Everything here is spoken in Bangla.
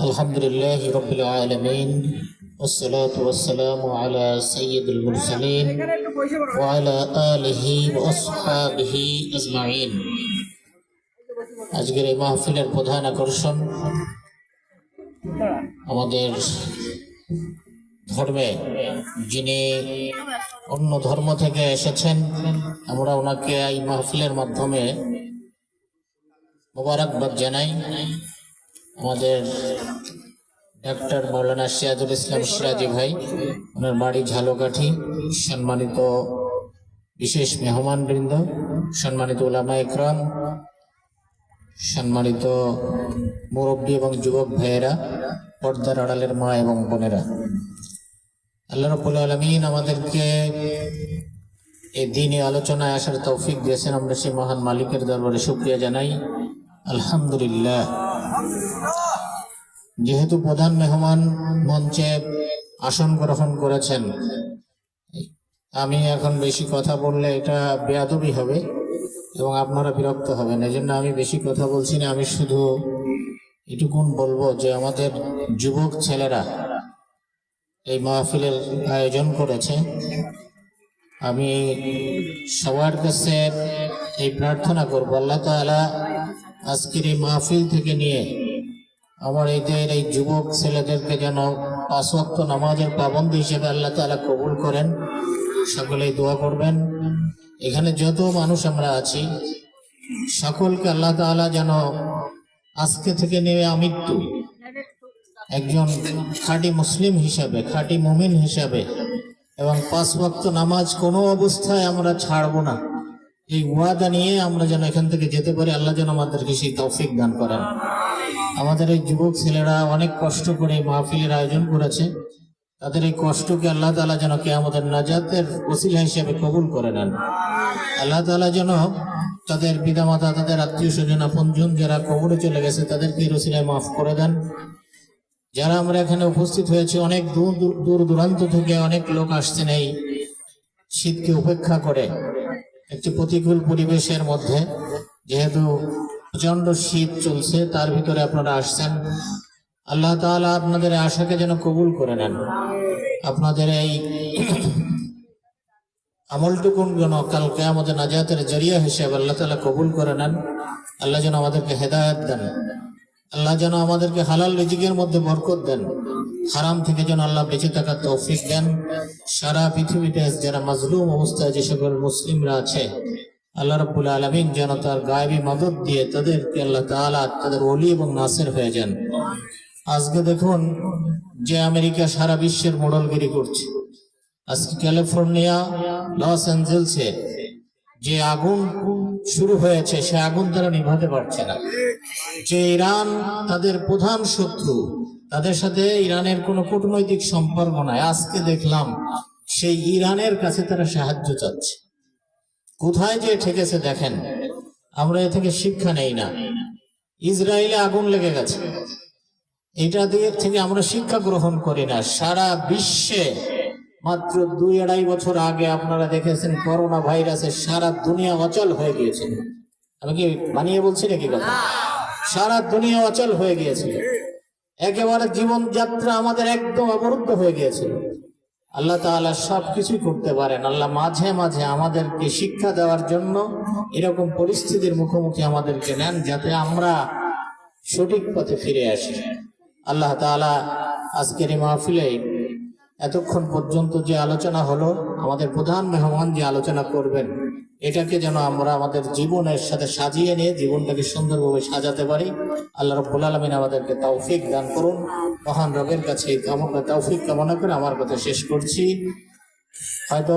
الحمد لله رب العالمين والصلاة والسلام على سيد المرسلين وعلى آله وأصحابه أجمعين আজকের এই মাহফিলের প্রধান আকর্ষণ আমাদের ধর্মে যিনি অন্য ধর্ম থেকে এসেছেন আমরা ওনাকে এই মাহফিলের মাধ্যমে মোবারকবাদ জানাই আমাদের ডাক্তার মৌলানা সিরাজুল ইসলাম সিরাজি ভাই, ওনার বাড়ি ঝালকাঠি, সম্মানিত বিশেষ মেহমান বৃন্দ সম্মানিত ওলামা ইকরাম সম্মানিত মুরব্বী এবং যুবক ভাইয়েরা, পর্দার আড়ালের মা এবং বোনেরা। আল্লাহ রব্বুল আলমিন আমাদেরকে এই দিনে আলোচনায় আসার তৌফিক দিয়েছেন। আমরা সেই মহান মালিকের দরবারে শুক্রিয়া জানাই। আলহামদুলিল্লাহ। যেহেতু প্রধান মেহমান মঞ্চে আসন গ্রহণ করেছেন, আমি এখন বেশি কথা বললে এটা বেয়াদবি হবে এবং আপনারা বিরক্ত হবেন। এই জন্য আমি বেশি কথা বলছি না, আমি শুধু এটুকুন বলব যে আমাদের যুবক ছেলেরা এই মাহফিলের আয়োজন করেছে। আমি সবার কাছে এই প্রার্থনা করব। আল্লাহ তাআলা আজকের এই মাহফিল থেকে নিয়ে আমার এদের এই যুবক ছেলেদেরকে যেন পাঁচ ওয়াক্ত নামাজের পাবন্দ হিসেবে আল্লাহ তাআলা কবুল করেন, সকলেই দোয়া করবেন। এখানে যত মানুষ আমরা আছি, সকলকে আল্লাহ তাআলা যেন আজকে থেকে নিয়ে আমৃত্যু। একজন খাঁটি মুসলিম হিসাবে, খাঁটি মুমিন হিসাবে এবং পাঁচ ওয়াক্ত নামাজ কোনো অবস্থায় আমরা ছাড়বো না। এই ওয়াদা নিয়ে আমরা যেন এখান থেকে যেতে পারি, আল্লাহ যেন আমাদেরকে সেই তৌফিক দান করেন। আমাদের এই যুবক ছেলেরা অনেক কষ্ট করে মাহফিলের আয়োজন করেছে। তাদের এই কষ্টকে আল্লাহ তাআলা যেন কে আমাদের নাজাতের ওসিলা হিসেবে কবুল করে নেন। আল্লাহ তালা যেন তাদের পিতামাতা, তাদের আত্মীয় স্বজন আপনজন যারা কবরে চলে গেছে, তাদেরকে রসিলায় মাফ করে দেন। যারা আমরা এখানে উপস্থিত হয়েছি, অনেক দূর দূর দূর দূরান্ত থেকে অনেক লোক আসছেন এই শীতকে উপেক্ষা করে। একটি প্রতিকূল পরিবেশের মধ্যে, যেহেতু প্রচণ্ড শীত চলছে, তার ভিতরে আপনারা আসছেন। আল্লাহ তাআলা আপনাদের আশাকে যেন কবুল করে নেন। আপনাদের এই আমলটুকুন যেন কালকে আমাদের নাজাতের জরিয়া হিসেবে আল্লাহ তাআলা কবুল করে নেন। আল্লাহ যেন আমাদেরকে হেদায়ত দেন। আল্লাহ যেন আমাদেরকে হালাল রিজিকের মধ্যে বরকত দেন। হারাম থেকে যেন আল্লাহ বেঁচে থাকার তৌফিক দেন। সারা পৃথিবীতে যারা মাজলুম অবস্থায় যে সকল মুসলিমরা আছে, আল্লাহ রাব্বুল আলামিন যেন তার গায়েবী মদত দিয়ে তাদেরকে আল্লাহ তাআলা তাদের অলি এবং নাসির হয়ে যান। আজকে দেখুন যে আমেরিকা সারা বিশ্বের মডলগিরি করছে। আজকে ক্যালিফোর্নিয়া, লস অ্যাঞ্জেলসে যে আগুন শুরু হয়েছে, সে আগুন তারা নিভাতে পারছে না। যে ইরান তাদের প্রধান শত্রু, তাদের সাথে ইরানের কোনো কূটনৈতিক সম্পর্ক নাই। আজকে দেখলাম, সেই ইরানের কাছে তারা সাহায্য চাচ্ছে। কোথায় যে ঠেকেছে দেখেন, আমরা এ থেকে শিক্ষা নেই না। ইসরায়েলে আগুন লেগে গেছে। এটা দিয়ে থেকে আমরা শিক্ষা গ্রহণ করি না। সারা বিশ্বে মাত্র দুই আড়াই বছর আগে আপনারা দেখেছেন করোনা ভাইরাসে সারা দুনিয়া অচল হয়ে গিয়েছিল আমি কি বানিয়ে বলছি নাকি কথা? সারা দুনিয়া অচল হয়ে গিয়েছিল একেবারে জীবনযাত্রা আমাদের একদম অবরুদ্ধ হয়ে গিয়েছিল আল্লাহ তাআলা সব কিছুই করতে পারেন। আল্লাহ মাঝে মাঝে আমাদেরকে শিক্ষা দেওয়ার জন্য এরকম পরিস্থিতির মুখোমুখি আমাদেরকে নেন যাতে আমরা সঠিক পথে ফিরে আসি। আল্লাহ তাআলা আজকের এই মাহফিলে এতক্ষণ পর্যন্ত যে আলোচনা হলো, আমাদের প্রধান মেহমান যে আলোচনা করবেন, এটাকে যেন আমরা আমাদের জীবনের সাথে সাজিয়ে নিয়ে জীবনটাকে সুন্দরভাবে সাজাতে পারি। আল্লাহ রব্বুল আলমিন আমাদেরকে তৌফিক দান করুন। মহান রবের কাছে তৌফিক কামনা করে আমার কথা শেষ করছি। হয়তো